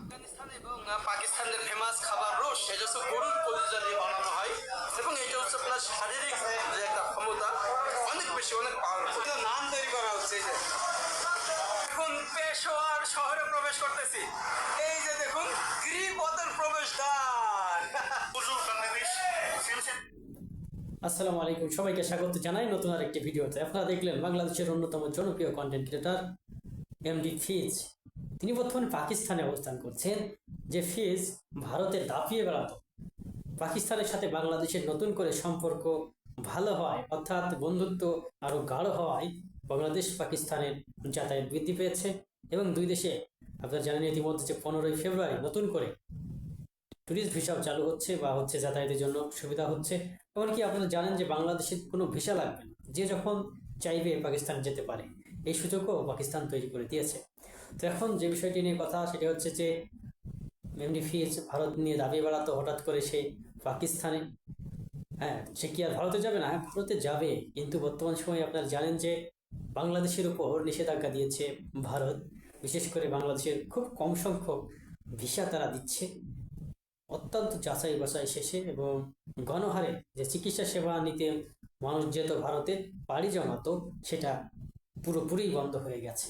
আফগানিস্তান এবং পাকিস্তানের ফেমাস খাবার রোস সেটা হচ্ছে গরুর কলিজা দিয়ে বানানো হয়। এবং এটা হচ্ছে প্লাস শারীরিক যে একটা ক্ষমতা, অনেক বেশি, অনেক পাওয়ারফুল নান তৈরি করা হচ্ছে যে। এখন পেশোয়ার শহরে প্রবেশ করতেছি। এই যে দেখুন গৃহপথের প্রবেশদ্বার। আসসালামু আলাইকুম, সবাইকে স্বাগত জানাই নতুন আর একটি ভিডিওতে। আপনারা দেখলেন বাংলাদেশের অন্যতম জনপ্রিয় কন্টেন্ট ক্রিয়েটার এমডি ফিজ তিনি বর্তমানে পাকিস্তানে অবস্থান করছেন, যে ফিজ ভারতে দাপিয়ে বেড়াতো। পাকিস্তানের সাথে বাংলাদেশের নতুন করে সম্পর্ক ভালো হয়, অর্থাৎ বন্ধুত্ব আরও গাঢ় হওয়ায় বাংলাদেশ পাকিস্তানের যাতায়াত বৃদ্ধি পেয়েছে এবং দুই দেশে, আপনারা জানেন ইতিমধ্যে যে পনেরোই ফেব্রুয়ারি নতুন করে ট্যুরিস্ট ভিসাও চালু হচ্ছে বা হচ্ছে যাতায়াতের জন্য সুবিধা হচ্ছে। এমনকি আপনারা জানেন যে বাংলাদেশের কোনো ভিসা লাগবে না, যে যখন চাইবে পাকিস্তান যেতে পারে। এই সুযোগও পাকিস্তান তৈরি করে দিয়েছে। তো এখন যে বিষয়টি নিয়ে কথা, সেটা হচ্ছে যে এমডি ফিজ ভারত নিয়ে দাবিয়ে বেড়াতো হঠাৎ করে সে পাকিস্তানে। হ্যাঁ সে কি আর ভারতে যাবে না? হ্যাঁ ভারতে যাবে। কিন্তু বর্তমান সময়ে আপনারা জানেন যে বাংলাদেশের উপর নিষেধাজ্ঞা দিয়েছে ভারত। বিশেষ করে বাংলাদেশের খুব কম সংখ্যক ভিসা তারা দিচ্ছে। অত্যন্ত যাচাই বাছাই শেষে এবং গণহারে যে চিকিৎসা সেবা নিতে মানুষ যেত ভারতে, পাড়ি জমাতো, সেটা পুরোপুরি বন্ধ হয়ে গেছে।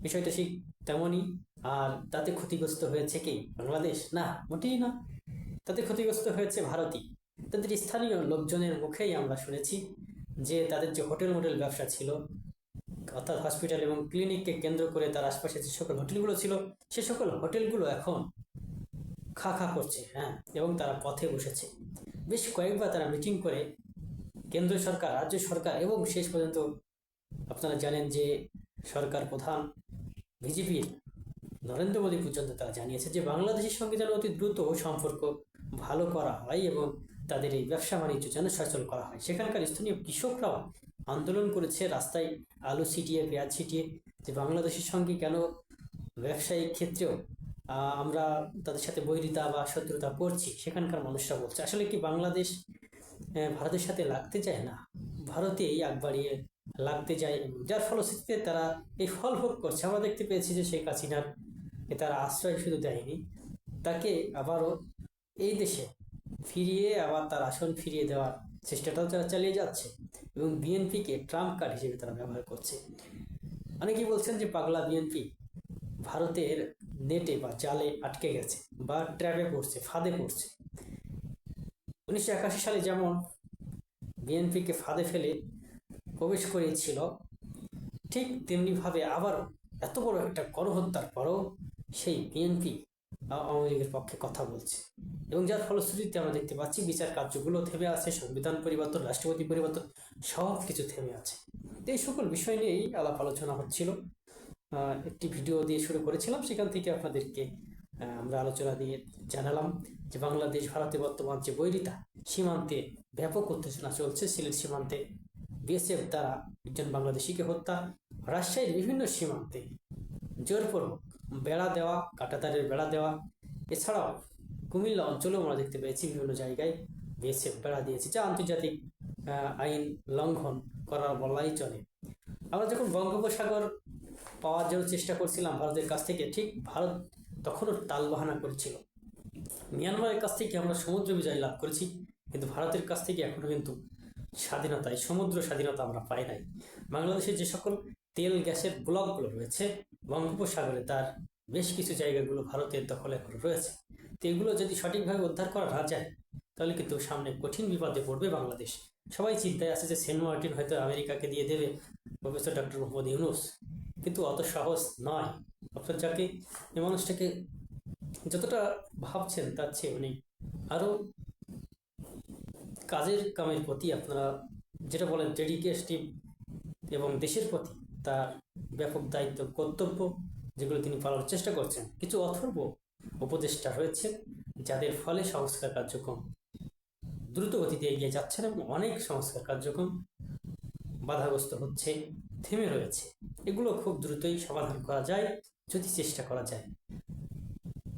বিষয়টা ঠিক তেমনই। আর তাতে ক্ষতিগ্রস্ত হয়েছে কি? বাংলাদেশ? না, মোটেই না। তাতে ক্ষতিগ্রস্ত হয়েছে ভারতই। তাদের স্থানীয় লোকজনের মুখেই আমরা শুনেছি যে তাদের যে হোটেল মোটেল ব্যবসা ছিল, অর্থাৎ হসপিটাল এবং ক্লিনিককে কেন্দ্র করে তার আশপাশে যে সকল হোটেলগুলো ছিল, সে সকল হোটেলগুলো এখন খা খা করছে হ্যাঁ এবং তারা পথে বসেছে। বেশ কয়েকবার তারা মিটিং করে কেন্দ্র সরকার, রাজ্য সরকার এবং শেষ পর্যন্ত আপনারা জানেন যে সরকার প্রধান বিজেপির নরেন্দ্র মোদী পর্যন্ত তারা জানিয়েছে যে বাংলাদেশের সঙ্গে যেন অতি দ্রুত সম্পর্ক ভালো করা হয় এবং তাদের এই ব্যবসা বাণিজ্য যেন সচল করা হয়। সেখানকার স্থানীয় কৃষকরাও আন্দোলন করেছে, রাস্তায় আলু ছিটিয়ে, পেঁয়াজ ছিটিয়ে, যে বাংলাদেশের সঙ্গে কেন ব্যবসায়িক ক্ষেত্রেও আমরা তাদের সাথে বৈরিতা বা শত্রুতা করছি, সেখানকার মানুষরা বলছে। আসলে কি বাংলাদেশ ভারতের সাথে লাগতে চায় না? ভারতেই আগ বাড়িয়ে লাগতে যায় যার ফলশ্রুতিতে তারা এই ফল ভোগ করছে। আমরা দেখতে পেয়েছি যে শেখ হাসিনার তারা আশ্রয় শুধু দেয়নি, তাকে আবারও এই দেশে ফিরিয়ে, আবার তার আসন ফিরিয়ে দেওয়ার চেষ্টাটাও তারা চালিয়ে যাচ্ছে এবং বিএনপিকে ট্রাম্প কার্ড হিসেবে তারা ব্যবহার করছে। অনেকেই বলছেন যে পাগলা বিএনপি ভারতের নেটে বা জালে আটকে গেছে বা ট্র্যাপে পড়ছে, ফাঁদে পড়ছে। উনিশশো একাশি সালে যেমন বিএনপিকে ফাঁদে ফেলে প্রবেশ করিয়েছিল ঠিক তেমনিভাবে আবারও এত বড় একটা গণহত্যার পরও সেই বিএনপি আওয়ামী লীগের পক্ষে কথা বলছে। এবং যার ফলশ্রুতিতে আমরা দেখতে পাচ্ছি, বিচার কার্যগুলো থেমে আছে, সংবিধান পরিবর্তন, রাষ্ট্রপতি পরিবর্তন সব কিছু থেমে আছে। এই সকল বিষয় নিয়েই আলাপ আলোচনা হচ্ছিল। একটি ভিডিও দিয়ে শুরু করেছিলাম, সেখান থেকে আপনাদেরকে আমরা আলোচনা দিয়ে জানালাম যে বাংলাদেশ, ভারতে বর্তমান যে বৈরিতা, সীমান্তে ব্যাপক উত্তেজনা চলছে, সিলেট সীমান্তে বিএসএফ দ্বারা একজন বাংলাদেশিকে হত্যা, রাজশাহীর বিভিন্ন সীমান্তে জোরপূর্বক বেড়া দেওয়া, কাটাতারের বেড়া দেওয়া, এছাড়াও কুমিল্লা অঞ্চলেও আমরা দেখতে পেয়েছি বিভিন্ন জায়গায় বিএসএফ বেড়া দিয়েছে, যা আন্তর্জাতিক আইন লঙ্ঘন করার বলাই চলে। আমরা যখন বঙ্গোপসাগর পাওয়ার জন্য চেষ্টা করছিলাম ভারতের কাছ থেকে, ঠিক ভারত তখনও তালবাহানা করেছিল। মিয়ানমারের কাছ থেকে আমরা সমুদ্র বিজয় লাভ করেছি, কিন্তু ভারতের কাছ থেকে এখনও কিন্তু স্বাধীনতা এই সমুদ্র স্বাধীনতা আমরা পাই নাই। বাংলাদেশের যে সকল তেল, গ্যাসের ব্লকগুলো রয়েছে, বঙ্গোপসাগরে তার বেশ কিছু জায়গাগুলো ভারতের দখলে রয়েছে। তো এগুলো যদি সঠিকভাবে উদ্ধার করা না যায়, তাহলে কিন্তু সামনে কঠিন বিপদে পড়বে বাংলাদেশ। সবাই চিন্তায় আছে যে সেন্ট মার্টিন হয়তো আমেরিকাকে দিয়ে দেবে, প্রফেসর ডক্টর মোহাম্মদ ইউনুস। কিন্তু অত সহজ নয়। ডক্টর যাকে এই মানুষটাকে যতটা ভাবছেন তার চেয়ে উনি আরও কাজের কামের প্রতি আপনারা যেটা বলেন ডেডিকেটিভ এবং দেশের প্রতি তার ব্যাপক দায়িত্ব, কর্তব্য যেগুলো তিনি পালনের চেষ্টা করছেন। কিছু অথর্ব উপদেষ্টা রয়েছে যাদের ফলে সংস্কার কার্যক্রম দ্রুত গতিতে এগিয়ে যাচ্ছেন এবং অনেক সংস্কার কার্যক্রম বাধাগ্রস্ত হচ্ছে, থেমে রয়েছে। এগুলো খুব দ্রুতই সমাধান করা যায়, যদি চেষ্টা করা যায়।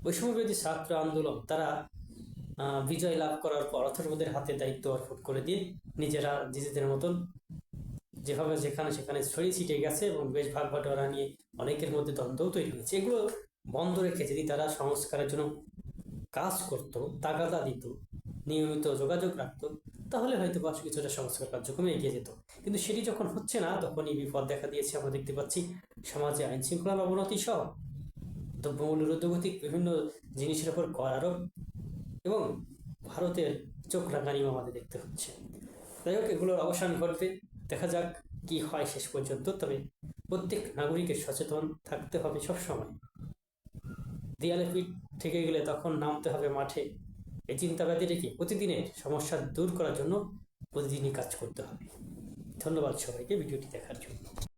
বৈষম্যবিরোধী ছাত্র আন্দোলন, তারা বিজয় লাভ করার পর অথর্বদের হাতে দায়িত্ব অর্পণ করে দিয়ে নিজেরা নিজেদের মতন যেভাবে যেখানে সেখানে ছড়িয়ে ছিটে গেছে এবং বেশ ভাগ বাটোয়ারা নিয়ে অনেকের মধ্যে দ্বন্দ্বও তৈরি হয়েছে। এগুলো বন্ধ রেখে যদি তারা সংস্কারের জন্য কাজ করত, তাগাদা দিত, নিয়মিত যোগাযোগ রাখতো, তাহলে হয়তো বা কিছুটা সংস্কার কার্যক্রমে এগিয়ে যেত। কিন্তু সেটি যখন হচ্ছে না, তখনই বিপদ দেখা দিয়েছে। আমরা দেখতে পাচ্ছি সমাজে আইন শৃঙ্খলার অবনতি সহ দ্রব্যমূল্যের ঊর্ধ্বগতিক বিভিন্ন জিনিসের উপর কর আরোপ এবং ভারতের চোখ রাঙানিও আমাদের দেখতে হচ্ছে। যাই হোক, এগুলোর অবসান ঘটবে। দেখা যাক কি হয় শেষ পর্যন্ত। তবে প্রত্যেক নাগরিকের সচেতন থাকতে হবে সবসময়। দেয়ালে পিঠ থেকে গেলে তখন নামতে হবে মাঠে। এই চিন্তাবাদী রেখে প্রতিদিনের সমস্যা দূর করার জন্য প্রতিদিনই কাজ করতে হবে। ধন্যবাদ সবাইকে ভিডিওটি দেখার জন্য।